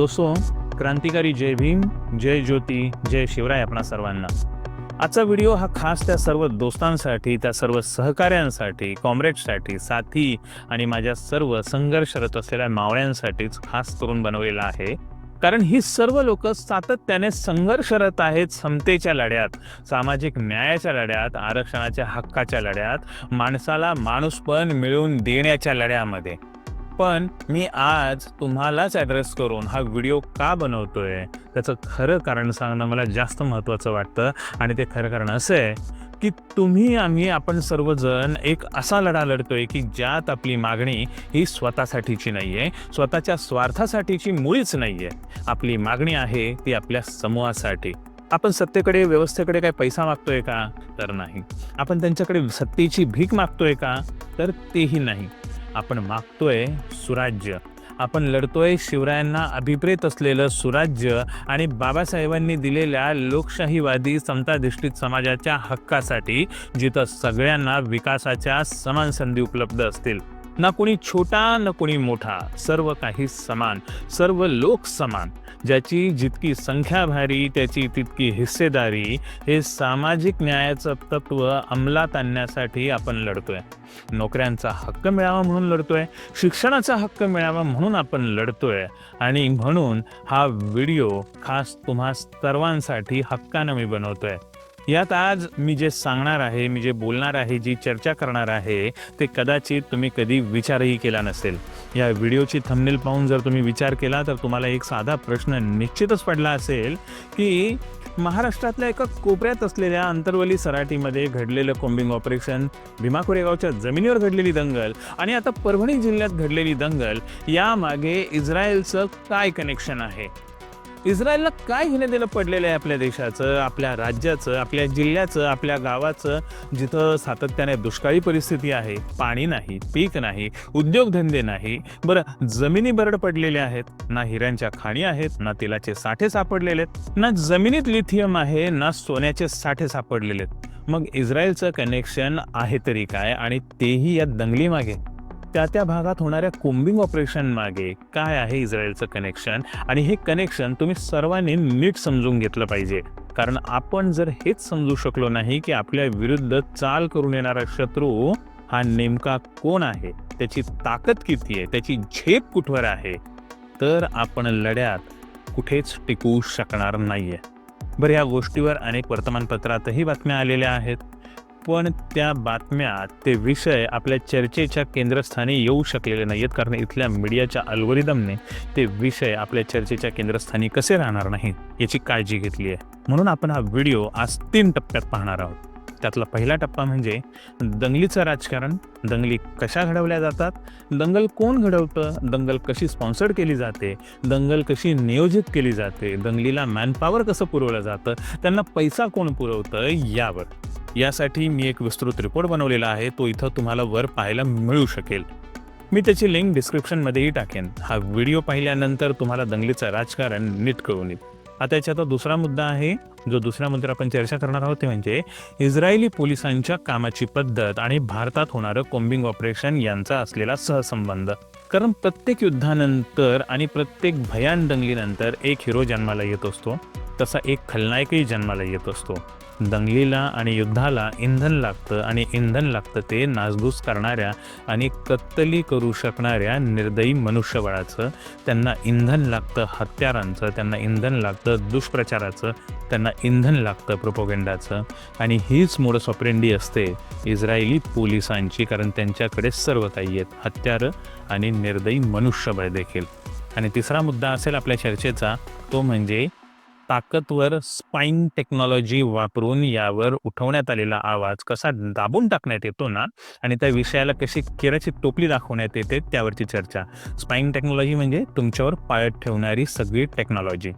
दोस्तों क्रांतिकारी जय भीम जय ज्योती जय शिवराय आपणा सर्वांना. आजचा व्हिडिओ हा खास त्या सर्व दोस्तांसाठी त्या सर्व सहकाऱ्यांसाठी कॉम्रेडसाठी साथी आणि माझ्या सर्व संघर्षरत असलेल्या मावळ्यांसाठीच खास करून बनवलेला आहे. कारण ही सर्व लोक सातत्याने संघर्षरत आहेत समतेच्या लढ्यात सामाजिक न्यायाच्या लढ्यात आरक्षणाच्या हक्काच्या लढ्यात माणसाला माणूसपण मिळवून देण्याच्या लढ्यामध्ये. पण मी आज तुम्हालाच ॲड्रेस करून हा व्हिडिओ का बनवतोय? त्याचं खरं कारण सांगणं मला जास्त महत्त्वाचं वाटतं. आणि ते खरं कारण असं आहे की तुम्ही आम्ही आपण सर्वजण एक असा लढा लढतोय की ज्यात आपली मागणी ही स्वतःसाठीची नाही आहे स्वतःच्या स्वार्थासाठीची मुळीच नाही आहे आपली मागणी आहे ती आपल्या समूहासाठी. आपण सत्तेकडे व्यवस्थेकडे काय पैसा मागतोय का? तर नाही. आपण त्यांच्याकडे सत्तेची भीक मागतोय का? तर तेही नाही. आपण मागतोय सुराज्य. आपण लढतोय शिवरायांना अभिप्रेत असलेलं सुराज्य आणि बाबासाहेबांनी दिलेल्या लोकशाहीवादी समताधिष्ठित समाजाच्या हक्कासाठी जिथं सगळ्यांना विकासाच्या समान संधी उपलब्ध असतील. ना कोणी छोटा ना कोणी मोठा सर्व काही समान सर्व लोक समान. ज्याची जितकी संख्या भारी त्याची तितकी हिस्सेदारी हे सामाजिक न्यायाचं तत्व अंमलात आणण्यासाठी आपण लढतोय. नोकऱ्यांचा हक्क मिळावा म्हणून लढतोय शिक्षणाचा हक्क मिळावा म्हणून आपण लढतोय. आणि म्हणून हा व्हिडिओ खास तुम्हा सर्वांसाठी हक्कानं मी बनवतोय. यात आज मी जे सांगणार आहे मी जे बोलणार आहे जी चर्चा करणार आहे ते कदाचित तुम्ही कधी विचारही केला नसेल. या व्हिडिओची थंबनेल पाहून जर तुम्ही विचार केला तर तुम्हाला एक साधा प्रश्न निश्चितच पडला असेल की महाराष्ट्रातल्या एका कोपऱ्यात असलेल्या अंतरवली सराटीमध्ये घडलेलं कोम्बिंग ऑपरेशन भीमा कोरेगावच्या जमिनीवर घडलेली दंगल आणि आता परभणी जिल्ह्यात घडलेली दंगल यामागे इस्रायलचं काय कनेक्शन आहे? इस्रायलला काय घेणं देणं पडलेलं आहे आपल्या देशाचं आपल्या राज्याचं आपल्या जिल्ह्याचं आपल्या गावाचं? जिथं सातत्याने दुष्काळी परिस्थिती आहे पाणी नाही पीक नाही उद्योगधंदे नाही बरं जमिनी बरड पडलेल्या आहेत ना हिऱ्यांच्या खाणी आहेत ना तेलाचे साठे सापडलेले आहेत ना जमिनीत लिथियम आहे ना सोन्याचे साठे सापडलेले आहेत. मग इस्रायलचं कनेक्शन आहे तरी काय? आणि तेही या दंगलीमागे. त्या त्या भागात होणाऱ्या कोम्बिंग ऑपरेशन मागे काय आहे इस्रायलचं कनेक्शन? आणि हे कनेक्शन तुम्ही सर्वांनी नीट समजून घेतलं पाहिजे. कारण आपण जर हेच समजू शकलो नाही की आपल्या विरुद्ध चाल करून येणारा शत्रू हा नेमका कोण आहे? त्याची ताकद किती आहे? त्याची झेप कुठवर आहे? तर आपण लढ्यात कुठेच टिकू शकणार नाहीये. बरं या गोष्टीवर अनेक वर्तमानपत्रातही बातम्या आलेल्या आहेत. पण त्या बातम्या ते विषय आपल्या चर्चेच्या केंद्रस्थानी येऊ शकलेले नाही आहेत कारण इथल्या मीडियाच्या अल्गोरिदमने ते विषय आपल्या चर्चेच्या केंद्रस्थानी कसे राहणार नाहीत याची काळजी घेतली आहे. म्हणून आपण हा व्हिडिओ आज तीन टप्प्यात पाहणार आहोत. त्यातला पहिला टप्पा म्हणजे दंगलीचं राजकारण. दंगली कशा घडवल्या जातात? दंगल कोण घडवतं? दंगल कशी स्पॉन्सर्ड केली जाते? दंगल कशी नियोजित केली जाते? दंगलीला मॅनपॉवर कसं पुरवलं जातं? त्यांना पैसा कोण पुरवतं? यावर. यासाठी मी एक विस्तृत रिपोर्ट बनवलेला आहे. तो इथं तुम्हाला वर पाहायला मिळू शकेल. मी त्याची लिंक डिस्क्रिप्शनमध्येही टाकेन. हा व्हिडिओ पाहिल्यानंतर तुम्हाला दंगलीचं राजकारण नीट कळून येईल. आता याच्यात दुसरा मुद्दा आहे जो दुसऱ्या मुद्द्यावर आपण चर्चा करणार आहोत ते म्हणजे इस्रायली पोलिसांच्या कामाची पद्धत आणि भारतात होणारं कोम्बिंग ऑपरेशन यांचा असलेला सहसंबंध. कारण प्रत्येक युद्धानंतर आणि प्रत्येक भयान दंगलीनंतर एक हिरो जन्माला येत असतो तसा एक खलनायकही जन्माला येत असतो. दंगलीला आणि युद्धाला इंधन लागतं आणि इंधन लागतं ते नासधूस करणाऱ्या आणि कत्तली करू शकणाऱ्या निर्दयी मनुष्यबळाचं त्यांना इंधन लागतं हत्यारांचं त्यांना इंधन लागतं दुष्प्रचाराचं त्यांना इंधन लागतं प्रोपोगेंडाचं. आणि हीच मोडस ऑपरेंडी असते इस्रायली पोलिसांची कारण त्यांच्याकडे सर्व काही आहेत हत्यारं आणि निर्दयी मनुष्यबळ देखील. आणि तिसरा मुद्दा असेल आपल्या चर्चेचा तो म्हणजे ताकदवर स्पाईन टेक्नॉलॉजी वापरून यावर उठवण्यात आलेला आवाज कसा दाबून टाकण्यात येतो ना आणि त्या विषयाला कशी केराची टोपली दाखवण्यात येते त्यावरची चर्चा. स्पाईन टेक्नॉलॉजी म्हणजे तुमच्यावर पाळत ठेवणारी सगळी टेक्नॉलॉजी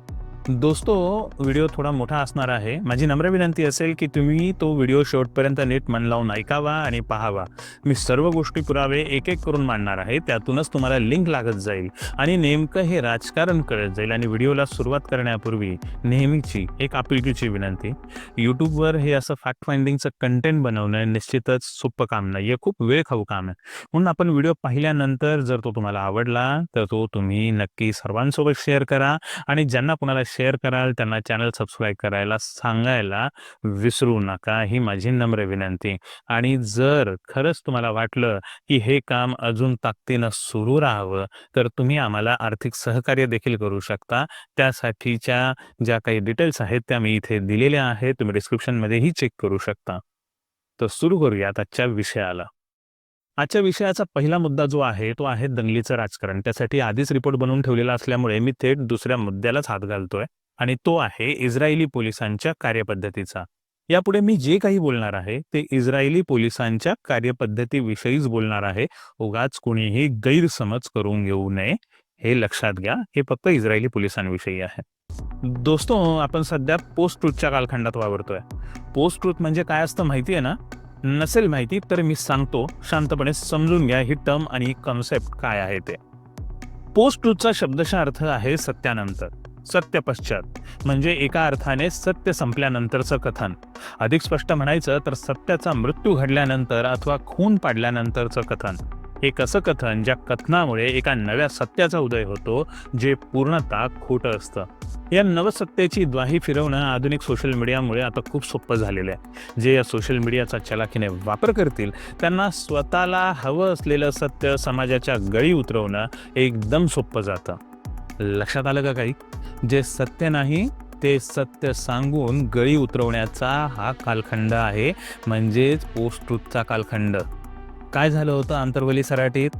दोस्तो व्हिडिओ थोडा मोठा असणार आहे. माझी नम्र विनंती असेल की तुम्ही तो व्हिडिओ शेवटपर्यंत नीट मन लावून ऐकावा आणि पाहावा. मी सर्व गोष्टी पुरावे एक एक करून मांडणार आहे. त्यातूनच तुम्हाला लिंक लागत जाईल आणि नेमकं हे राजकारण कळत जाईल आणि व्हिडिओला सुरुवात करण्यापूर्वी नेहमीची एक आपुलकीची विनंती. यूट्यूबवर हे असं फॅक्ट फाइंडिंगचं कंटेंट बनवणं निश्चितच सोपं काम नाही हे खूप वेळ खाऊ काम आहे. म्हणून आपण व्हिडिओ पाहिल्यानंतर जर तो तुम्हाला आवडला तर तो तुम्ही नक्की सर्वांसोबत शेअर करा आणि ज्यांना कुणाला शेअर कराल त्यांना चॅनल सबस्क्राईब करायला सांगायला विसरू नका ही माझी नम्र विनंती. आणि जर खरंच तुम्हाला वाटलं की हे काम अजून ताकदीनं सुरू राहावं तर तुम्ही आम्हाला आर्थिक सहकार्य देखील करू शकता. त्यासाठीच्या ज्या काही डिटेल्स आहेत त्या मी इथे दिलेल्या आहेत. तुम्ही डिस्क्रिप्शनमध्येही चेक करू शकता. तर सुरू करूयात आजच्या विषयाला. आजच्या विषयाचा पहिला मुद्दा जो आहे तो आहे दंगलीचं राजकारण. त्यासाठी आधीच रिपोर्ट बनवून ठेवलेला असल्यामुळे मी थेट दुसऱ्या मुद्द्यालाच हात घालतोय आणि तो आहे इस्रायली पोलिसांच्या कार्यपद्धतीचा. यापुढे मी जे काही बोलणार आहे ते इस्रायली पोलिसांच्या कार्यपद्धतीविषयीच बोलणार आहे. उगाच कोणीही गैरसमज करून घेऊ नये हे लक्षात घ्या. हे फक्त इस्रायली पोलिसांविषयी आहे. दोस्तो आपण सध्या पोस्ट ट्रूथच्या कालखंडात वावरतोय. पोस्ट ट्रूथ म्हणजे काय असतं माहिती आहे ना? नसेल माहिती तर मी सांगतो. शांतपणे समजून घ्या ही टर्म आणि कन्सेप्ट काय आहे ते. पोस्ट ट्रूथचा शब्दशः अर्थ आहे सत्यानंतर. सत्य पश्चात. म्हणजे एका अर्थाने सत्य संपल्यानंतरचं कथन. अधिक स्पष्ट म्हणायचं तर सत्याचा मृत्यू घडल्यानंतर अथवा खून पाडल्यानंतरचं कथन. एक असं कथन ज्या कथनामुळे एका नव्या सत्याचा उदय होतो जे पूर्णतः खोटं असतं? या नवसत्तेची द्वाही फिरवणं आधुनिक सोशल मीडियामुळे आता खूप सोपं झालेलं आहे. जे या सोशल मीडियाचा चलाखीने वापर करतील त्यांना स्वतःला हवं असलेलं सत्य समाजाच्या गळी उतरवणं एकदम सोपं जातं. लक्षात आलं का काही? जे सत्य नाही ते सत्य सांगून गळी उतरवण्याचा हा कालखंड आहे म्हणजेच पोस्ट ट्रूथचा कालखंड. काय झालं होतं आंतरवली सराटीत?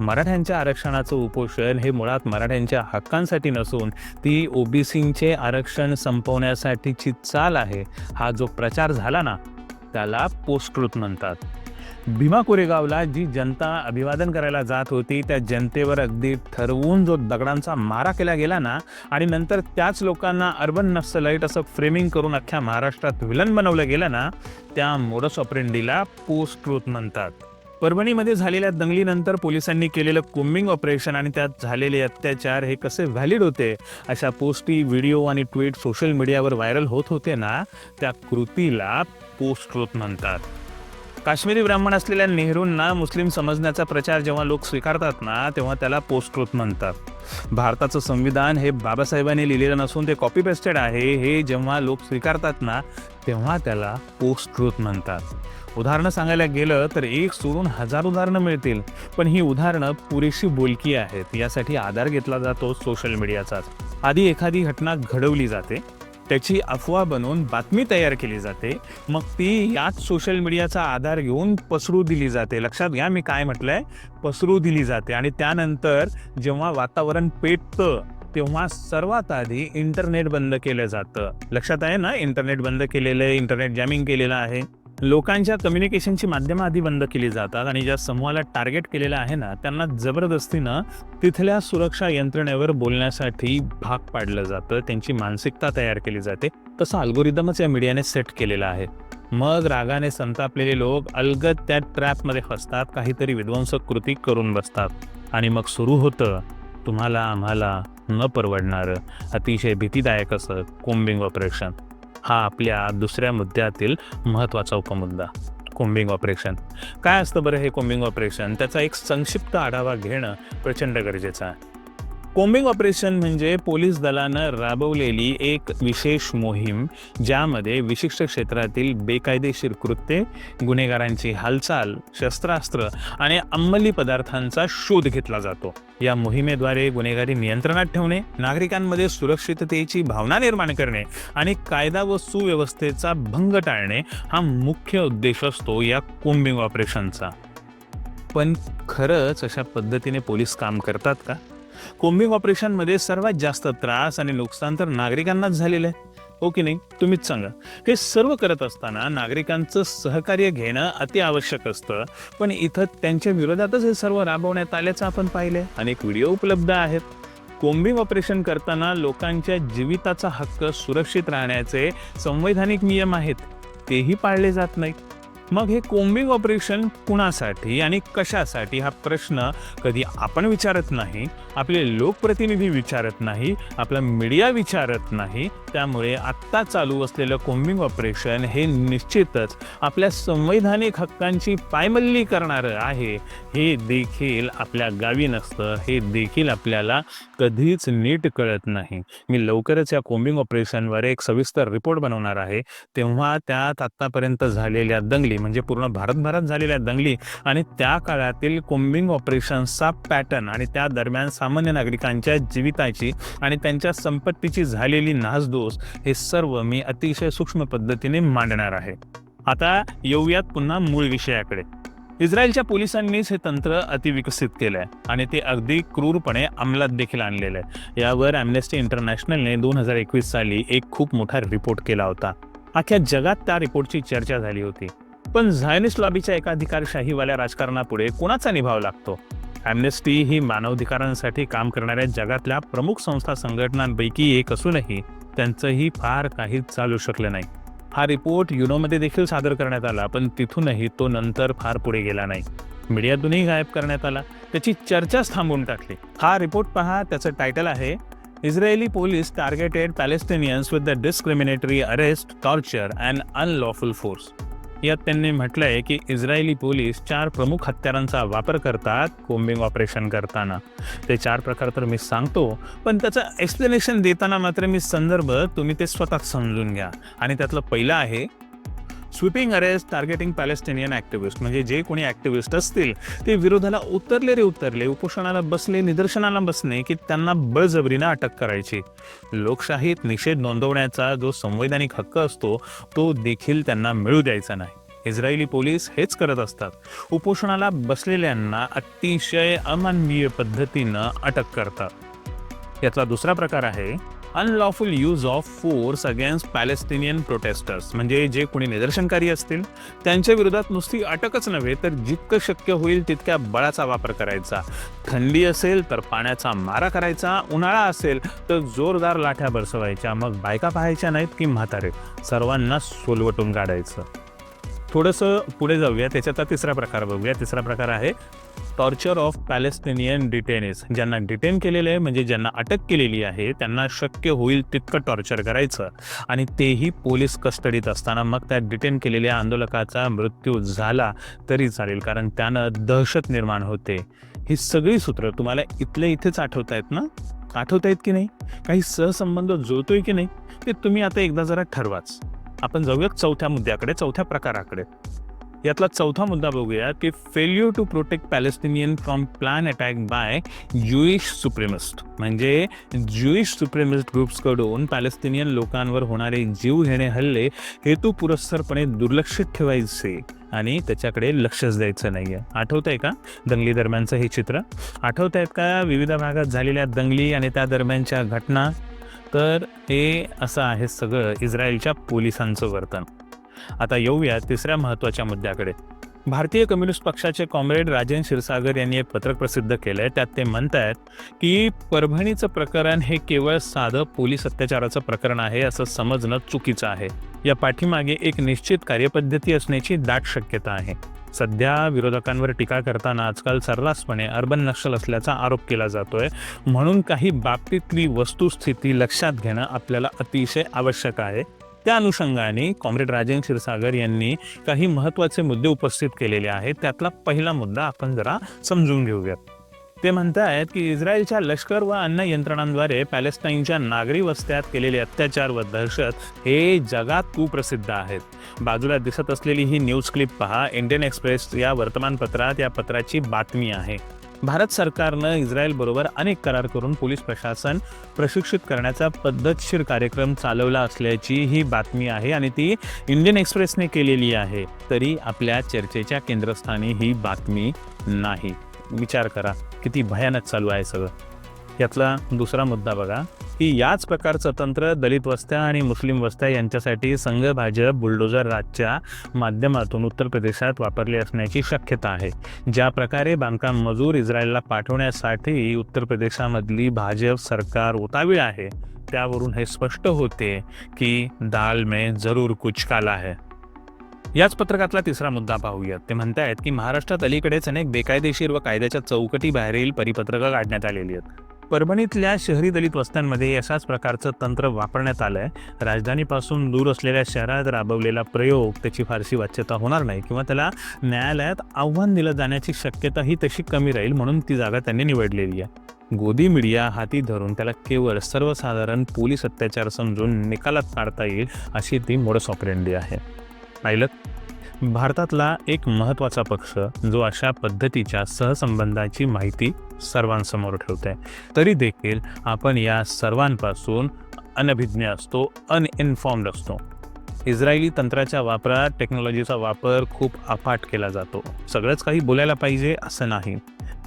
मराठ्यांच्या आरक्षणाचं उपोषण हे मुळात मराठ्यांच्या हक्कांसाठी नसून ती ओबीसींचे आरक्षण संपवण्यासाठीची चाल आहे. हा जो प्रचार झाला ना त्याला पोस्टकृत म्हणतात. भीमा कोरेगावला जी जनता अभिवादन करायला जात होती त्या जनतेवर अगदी ठरवून जो दगडांचा मारा केला गेला ना आणि नंतर त्याच लोकांना अर्बन नक्सलाईट असं फ्रेमिंग करून अख्ख्या महाराष्ट्रात विलन बनवलं गेलं ना त्या मोडस ऑपरेंडीला पोस्ट ट्रूथ म्हणतात. परभणीमध्ये झालेल्या दंगलीनंतर पोलिसांनी केलेलं कुंबिंग ऑपरेशन आणि त्यात झालेले अत्याचार हे कसे व्हॅलिड होते? अशा पोस्टी व्हिडिओ आणि ट्विट सोशल मीडियावर व्हायरल होत होते ना त्या कृतीला पोस्ट ट्रूथ म्हणतात. काश्मीरी ब्राह्मण असलेल्या नेहरूंना मुस्लिम समजण्याचा प्रचार जेव्हा लोक स्वीकारतात ना तेव्हा त्याला पोस्ट ट्रूथ म्हणतात. भारताचं संविधान हे बाबासाहेबांनी लिहिलेलं नसून ते कॉपी पेस्टेड आहे हे जेव्हा लोक स्वीकारतात ना तेव्हा त्याला पोस्ट ट्रूथ म्हणतात. उदाहरणं सांगायला गेलं तर एक सोडून हजार उदाहरणं मिळतील पण ही उदाहरणं पुरेशी बोलकी आहेत यासाठी आधार घेतला जातो सोशल मीडियाचाच आधी एखादी घटना घडवली जाते त्याची अफवा बनवून बातमी तयार केली जाते. मग ती याच सोशल मीडियाचा आधार घेऊन पसरू दिली जाते. लक्षात घ्या मी काय म्हटलंय? पसरू दिली जाते. आणि त्यानंतर जेव्हा वातावरण पेटतं तेव्हा सर्वात आधी इंटरनेट बंद केलं जातं. लक्षात आहे ना? इंटरनेट बंद केलेलं आहे इंटरनेट जॅमिंग केलेलं आहे. लोकांच्या कम्युनिकेशनची माध्यमं आधी बंद केली जातात आणि ज्या समूहाला टार्गेट केलेलं आहे ना त्यांना जबरदस्तीनं तिथल्या सुरक्षा यंत्रणेवर बोलण्यासाठी भाग पाडलं जातं त्यांची मानसिकता तयार केली जाते. तसं अल्गोरिदमच या मीडियाने सेट केलेलं आहे. मग रागाने संतापलेले लोक अलगद त्या ट्रॅपमध्ये फसतात काहीतरी विध्वंसक कृती करून बसतात. आणि मग सुरू होतं तुम्हाला आम्हाला न परवडणारं अतिशय भीतीदायक असं कोम्बिंग ऑपरेशन हा आपल्या दुसऱ्या मुद्द्यातील महत्त्वाचा उपमुद्दा कोम्बिंग ऑपरेशन. काय असतं बरं हे कोम्बिंग ऑपरेशन? त्याचा एक संक्षिप्त आढावा घेणं प्रचंड गरजेचं आहे. कोम्बिंग ऑपरेशन म्हणजे पोलीस दलानं राबवलेली एक विशेष मोहीम ज्यामध्ये विशिष्ट क्षेत्रातील बेकायदेशीर कृत्ये गुन्हेगारांची हालचाल शस्त्रास्त्र आणि अंमली पदार्थांचा शोध घेतला जातो. या मोहिमेद्वारे गुन्हेगारी नियंत्रणात ठेवणे नागरिकांमध्ये सुरक्षिततेची भावना निर्माण करणे आणि कायदा व सुव्यवस्थेचा भंग टाळणे हा मुख्य उद्देश असतो या कोम्बिंग ऑपरेशनचा. पण खरंच अशा पद्धतीने पोलीस काम करतात का? कोम्बिंग ऑपरेशनमध्ये सर्वात जास्त त्रास आणि नुकसान तर नागरिकांनाच झालेलं आहे. हो की नाही? तुम्हीच सांगा. हे सर्व करत असताना नागरिकांचं सहकार्य घेणं अति आवश्यक असतं. पण इथं त्यांच्या विरोधातच हे सर्व राबवण्यात आल्याचं आपण पाहिले अनेक व्हिडिओ उपलब्ध आहेत. कोम्बिंग ऑपरेशन करताना लोकांच्या जीविताचा हक्क सुरक्षित राहण्याचे संवैधानिक नियम आहेत. तेही पाळले जात नाहीत. मग हे कोम्बिंग ऑपरेशन कुणासाठी आणि कशासाठी हा प्रश्न कधी आपण विचारत नाही आपले लोकप्रतिनिधी विचारत नाही आपला मीडिया विचारत नाही त्यामुळे आत्ता चालू असलेलं कोम्बिंग ऑपरेशन हे निश्चितच आपल्या संवैधानिक हक्कांची पायमल्ली करणारं आहे. हे देखील आपल्या गावी नसतं हे देखील आपल्याला कधीच नीट कळत नाही. मी लवकरच या कोम्बिंग ऑपरेशनवर एक सविस्तर रिपोर्ट बनवणार आहे. तेव्हा त्यात आत्तापर्यंत झालेल्या दंगली म्हणजे पूर्ण भारतभरात झालेल्या दंगली आणि त्या काळातील कोम्बिंग ऑपरेशन्सचा पॅटर्न आणि त्या दरम्यान सामान्य नागरिकांच्या जीविताची आणि त्यांच्या संपत्तीची झालेली नासधूस हे सर्व मी अतिशय सूक्ष्म पद्धतीने मांडणार आहे. आता येऊयात पुन्हा मूळ विषयाकडे. इस्रायलच्या पोलिसांनीच हे तंत्र अतिविकसित केलंय आणि ते अगदी क्रूरपणे अंमलात देखील आणलेलं आहे यावर अॅम्नेस्टी इंटरनॅशनलने दोन हजार एकवीस साली एक खूप मोठा रिपोर्ट केला होता. अख्ख्या जगात त्या रिपोर्टची चर्चा झाली होती. पण झायनिस्ट लॉबीच्या एकाधिकारशाहीवाल्या राजकारणापुढे कोणाचा निभाव लागतो? ॲम्नेस्टी ही मानवाधिकारांसाठी काम करणाऱ्या जगातल्या प्रमुख संस्था संघटनांपैकी एक असूनही त्यांचंही फार काही चालू शकलं नाही. हा रिपोर्ट युनोमध्ये देखील सादर करण्यात आला पण तिथूनही तो नंतर फार पुढे गेला नाही. मीडियातूनही गायब करण्यात आला. त्याची चर्चाच थांबवून टाकली. हा रिपोर्ट पहा त्याचं टायटल आहे Israeli police targeted Palestinians with the discriminatory arrest torture and unlawful force यात त्यांनी म्हटलंय की इस्रायली पोलीस चार प्रमुख हत्यारांचा वापर करतात कोम्बिंग ऑपरेशन करताना. ते चार प्रकार तर मी सांगतो पण त्याचं एक्सप्लेनेशन देताना मात्र मी संदर्भ तुम्ही ते स्वतः समजून घ्या. आणि त्यातलं पहिलं आहे sweeping arrest targeting Palestinian activist म्हणजे जे कोणी ॲक्टिव्हिस्ट असतील ते विरोधाला उतरले रे उतरले उपोषणाला बसले निदर्शनाला बसणे की त्यांना बळजबरीनं अटक करायची. लोकशाहीत निषेध नोंदवण्याचा जो संवैधानिक हक्क असतो तो देखील त्यांना मिळू द्यायचा नाही. इस्रायली पोलीस हेच करत असतात. उपोषणाला बसलेल्यांना अतिशय अमानवीय पद्धतीनं अटक करतात. याचा दुसरा प्रकार आहे unlawful use of force against Palestinian protesters म्हणजे जे कोणी निदर्शनकारी असतील त्यांच्या विरोधात नुसती अटकच नव्हे तर जितकं शक्य होईल तितक्या बळाचा वापर करायचा. थंडी असेल तर पाण्याचा मारा करायचा उन्हाळा असेल तर जोरदार लाठ्या बरसवायच्या. मग बायका पाहायच्या नाहीत की म्हातारे? सर्वांना सोलवटून काढायचं. थोडंसं पुढे जाऊया. त्याच्यात तिसरा प्रकार बघूया. तिसरा प्रकार आहे टॉर्चर ऑफ पॅलेस्टिनियन डिटेनिस. ज्यांना डिटेन केलेलं आहे म्हणजे ज्यांना अटक केलेली आहे त्यांना शक्य होईल तितकं टॉर्चर करायचं. आणि तेही पोलीस कस्टडीत असताना मग त्या डिटेन केलेल्या आंदोलकाचा मृत्यू झाला तरी चालेल कारण त्यानं दहशत निर्माण होते. ही सगळी सूत्र तुम्हाला इथल्या इथेच आठवत आहेत ना? आठवत आहेत की नाही? काही सहसंबंध जुळतोय की नाही? ते तुम्ही आता एकदा जरा ठरवाच. आपण जाऊयात चौथ्या मुद्द्याकडे चौथ्या प्रकाराकडे. यातला चौथा मुद्दा बघूया की failure to protect Palestinian from plan attack by Jewish supremacist म्हणजे ज्युईश सुप्रेमिस्ट ग्रुप्सकडून पॅलेस्टिनियन लोकांवर होणारे जीव घेणे हल्ले हेतू पुरस्सरपणे दुर्लक्षित ठेवायचे आणि त्याच्याकडे लक्षच द्यायचं नाहीये. आठवत आहे का? दंगली दरम्यानचं हे चित्र? आठवत आहेत का विविध भागात झालेल्या दंगली आणि त्या दरम्यानच्या घटना? तर हे असं आहे सगळं इस्रायलच्या पोलिसांचं वर्तन. आता येऊया तिसऱ्या महत्त्वाच्या मुद्द्याकडे. भारतीय कम्युनिस्ट पक्षाचे कॉम्रेड राजेन क्षीरसागर यांनी एक पत्रक प्रसिद्ध केलं आहे त्यात ते म्हणतायत की परभणीचं प्रकरण हे केवळ साधं पोलीस अत्याचाराचं प्रकरण आहे असं समजणं चुकीचं आहे. या पाठीमागे एक निश्चित कार्यपद्धती असण्याची दाट शक्यता आहे. सध्या विरोधकांवर टीका करताना आजकाल सर्रासपणे अर्बन नक्षल असल्याचा आरोप केला जातोय. म्हणून काही बाबतीतली वस्तुस्थिती लक्षात घेणं आपल्याला अतिशय आवश्यक आहे. त्या अनुषंगाने कॉम्रेड राजेंद्र क्षीरसागर यांनी काही महत्त्वाचे मुद्दे उपस्थित केलेले आहेत. त्यातला पहिला मुद्दा आपण जरा समजून घेऊयात. ते म्हणतायत की इस्रायलच्या लष्कर व अन्य यंत्रणांद्वारे पॅलेस्टाईनच्या नागरी वस्त्यात केलेले अत्याचार व दहशत हे जगात कुप्रसिद्ध आहेत. बाजूला दिसत असलेली ही न्यूज क्लिप पहा. इंडियन एक्सप्रेस या वर्तमानपत्रात या पत्राची बातमी आहे. भारत सरकारनं इस्रायलबरोबर अनेक करार करून पोलीस प्रशासन प्रशिक्षित करण्याचा पद्धतशीर कार्यक्रम चालवला असल्याची ही बातमी आहे आणि ती इंडियन एक्सप्रेसने केलेली आहे तरी आपल्या चर्चेच्या केंद्रस्थानी ही बातमी नाही. विचार करा किती भयानक चालू आहे सगळं. यातला दुसरा मुद्दा बघा. की याच प्रकारचं तंत्र दलित वस्त्या आणि मुस्लिम वस्त्या यांच्यासाठी संघ भाजप बुलडोजर राजच्या माध्यमातून उत्तर प्रदेशात वापरली असण्याची शक्यता आहे. ज्या प्रकारे बांधकाम मजूर इस्रायलला पाठवण्यासाठी उत्तर प्रदेशामधली भाजप सरकार उतावीळ आहे त्यावरून हे स्पष्ट होते की दाल में जरूर कुछ काला है. याच पत्रकातला तिसरा मुद्दा पाहूयात. ते म्हणतायत की महाराष्ट्रात अलीकडेच अनेक बेकायदेशीर व कायद्याच्या चौकटी बाहेरील परिपत्रकं काढण्यात आलेली आहेत. परभणीतल्या शहरी दलित वस्त्यांमध्ये अशाच प्रकारचं तंत्र वापरण्यात आलं आहे राजधानीपासून दूर असलेल्या शहरात राबवलेला प्रयोग त्याची फारशी वाच्यता होणार नाही किंवा त्याला न्यायालयात आव्हान दिलं जाण्याची शक्यता ही तशी कमी राहील म्हणून ती जागा त्यांनी निवडलेली आहे. गोदी मीडिया हाती धरून त्याला केवळ सर्वसाधारण पोलीस अत्याचार समजून निकालात काढता येईल अशी ती मोडस ऑपरेंडी आहे. पाहिलं? भारतातला एक महत्त्वाचा पक्ष जो अशा पद्धतीच्या सहसंबंधाची माहिती सर्वांसमोर ठेवते. तरी देखील आपण या सर्वांपासून अनभिज्ञ असतो अनइन्फॉर्म्ड असतो. इस्रायली तंत्राच्या वापरात टेक्नॉलॉजीचा वापर खूप अफाट केला जातो. सगळंच काही बोलायला पाहिजे असं नाही.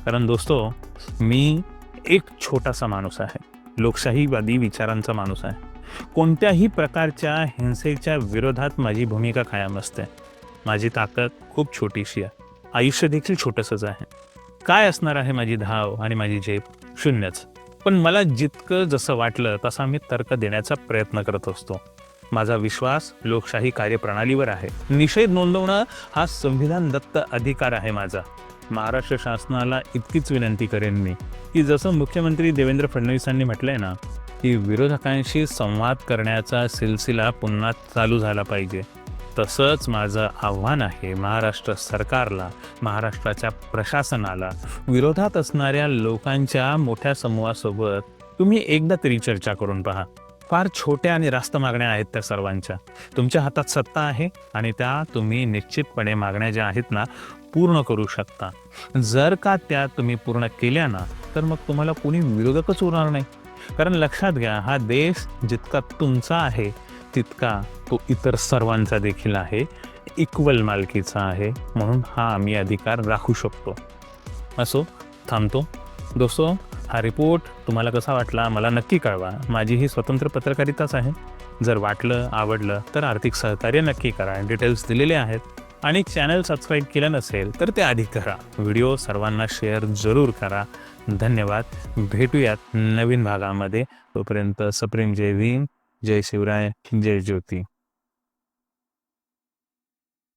कारण दोस्तो मी एक छोटासा माणूस आहे. लोकशाहीवादी विचारांचा माणूस आहे. कोणत्याही प्रकारच्या हिंसेच्या विरोधात माझी भूमिका कायम असते. माझी ताकद खूप छोटीशी आहे. आयुष्य देखील छोटंसंच आहे. काय असणार आहे माझी धाव आणि माझी झेप? शून्यच. पण मला जितकं जसं वाटलं तसा मी तर्क देण्याचा प्रयत्न करत असतो. माझा विश्वास लोकशाही कार्यप्रणालीवर आहे. निषेध नोंदवणं हा संविधान दत्त अधिकार आहे माझा. महाराष्ट्र शासनाला इतकीच विनंती करेन मी की जसं मुख्यमंत्री देवेंद्र फडणवीसांनी म्हटलंय ना की विरोधकांशी संवाद करण्याचा सिलसिला पुन्हा चालू झाला पाहिजे. तसंच माझं आव्हान आहे महाराष्ट्र सरकारला महाराष्ट्राच्या प्रशासनाला. विरोधात असणाऱ्या लोकांच्या मोठ्या समूहासोबत तुम्ही एकदा तरी चर्चा करून पहा. फार छोट्या आणि रास्त मागण्या आहेत त्या सर्वांच्या. तुमच्या हातात सत्ता आहे आणि त्या तुम्ही निश्चितपणे मागण्या ज्या आहेत ना पूर्ण करू शकता. जर का त्या तुम्ही पूर्ण केल्या ना तर मग तुम्हाला कोणी विरोधकच उरणार नाही. कारण लक्षात घ्या हा देश जितका तुमचा आहे तितका तो इतर सर्वांचा देखील आहे. इक्वल मालकीचा आहे. म्हणून हा आम्ही अधिकार राखू शकतो. असो थांबतो. दोस्तो हा रिपोर्ट तुम्हाला कसा वाटला मला नक्की कळवा. माझी ही स्वतंत्र पत्रकारिताच आहे. जर वाटलं आवडलं तर आर्थिक सहकार्य नक्की करा. डिटेल्स दिलेले आहेत. आणि चॅनल सबस्क्राईब केलं नसेल तर ते आधी करा. व्हिडिओ सर्वांना शेअर जरूर करा. धन्यवाद. भेटूयात नवीन भागामध्ये. तोपर्यंत सप्रेम जय भीम. जय शिवराय जय ज्योती.